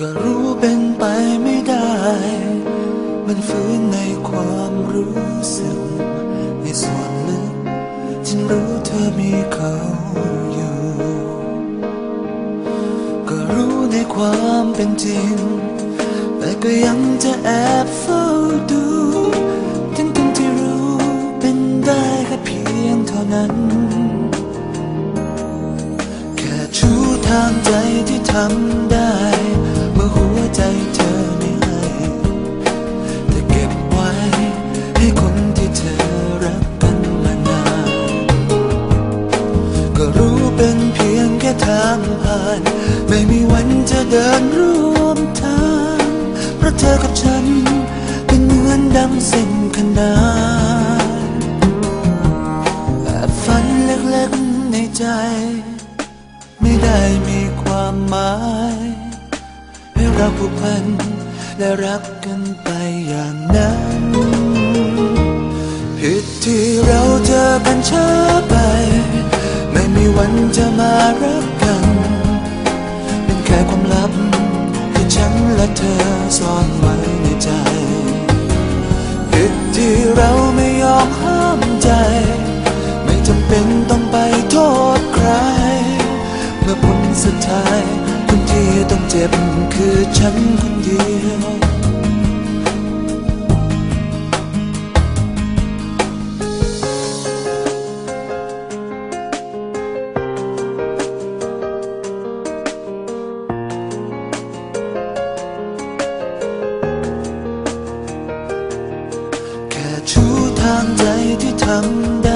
ก็รู้เป็นไปไม่ได้ มันฝืนในความรู้สึก ในส่วนลึกฉันรู้เธอมีเขาอยู่ ก็รู้ในความเป็นจริง แต่ก็ยังจะแอบเฝ้าดูทั้งทั้งที่รู้เป็นได้แค่เพียงเท่านั้น แค่ชูทางใจที่ทำได้ ดินร่วมทางเพราะเธอกับฉัน เป็นเหมือนดังเส้นขนานแอบฝันเล็กๆในใจ ไม่ได้มีความหมายให้เราผูกพันและรักกันไปอย่างนั้นผิดที่เราเจอกันช้าไป บคือฉันคนเดียว แค่ชูทางใจที่ทำได้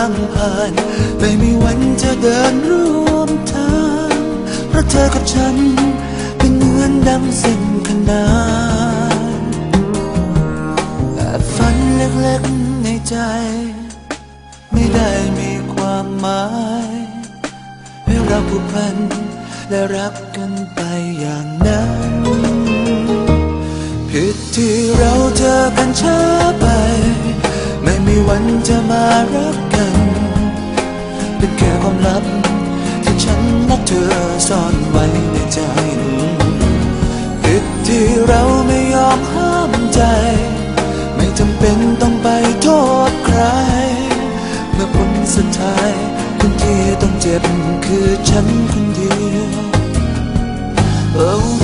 างผ่าน ไม่มีวันจะเดินร่วมทาง เพราะเธอกับฉัน เป็นเหมือนดังเส้นขนานแอบฝันเล็กๆในใจ ไม่ได้มีความหมาย ให้เราผูกพันและรักกันไปอย่างนั้น ผิดที่เราเจอกันช้าไป วันจะมารักกัน เป็นแค่ความลับ ที่ฉันและเธอซ่อนไว้ในใจผิดที่เราไม่ยอมห้ามใจ ไม่จำเป็นต้องไปโทษใคร เมื่อผลสุดท้ายคนที่ต้องเจ็บคือฉันคนเดียว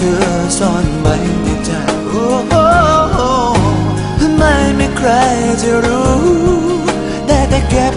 เธอซ่อนไว้ในใจโอ้โหไม่มีใครจะรู้ ได้แต่เก็บ